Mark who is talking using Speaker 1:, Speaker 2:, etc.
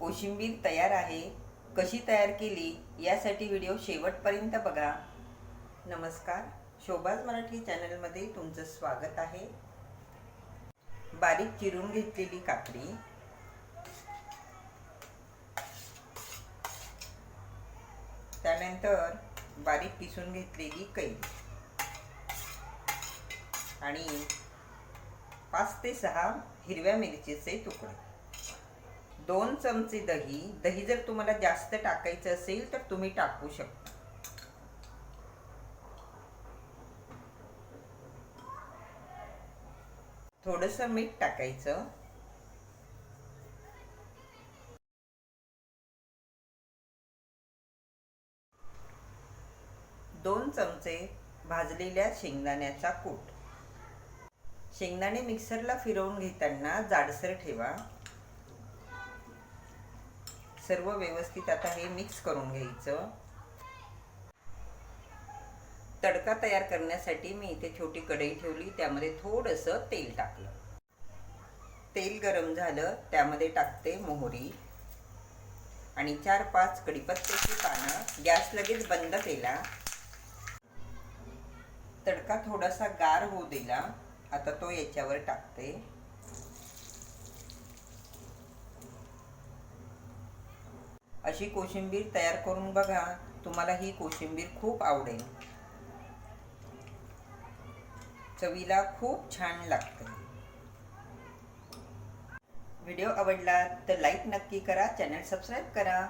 Speaker 1: कोशिंबीर तयार आहे कशी तयार केली यासाठी व्हिडिओ शेवटपर्यंत बघा. नमस्कार. शोभाज मराठी चॅनलमध्ये तुमचं स्वागत आहे. बारीक चिरून घेतलेली काकडी. त्यानंतर बारीक पिसून घेतलेली कैरी. आणि पाच ते सहा हिरव्या मिरचीचे तुकडे. दोन चमचे दही. दही जर तुम्हाला जास्त टाकायचं असेल तर तुम्ही टाकू शकता. थोडस मीठ टाकायचं. दोन चमचे भाजलेल्या शेंगदाण्याचा कूट. शेंगदाणे मिक्सरला फिरवून घेताना जाडसर ठेवा. सर्व व्यवस्थित आता हे मिक्स करून घ्यायचं. तडका तयार करण्यासाठी मी इथे छोटी कढई ठेवली त्यामध्ये थोडंसं तेल टाकलं. तेल गरम झालं त्यामध्ये टाकते मोहरी. आणि चार पाच कडीपत्त्याची पानं गॅस लगेच बंद केला. तडका थोडासा गार होऊ दिला आता तो याच्यावर टाकते. अशी कोशिंबीर तयार करून बघा तुम्हाला ही कोशिंबीर खूप आवडेल. चवीला खूप छान लागते. व्हिडिओ आवडला तर लाईक नक्की करा चॅनल सबस्क्राईब करा.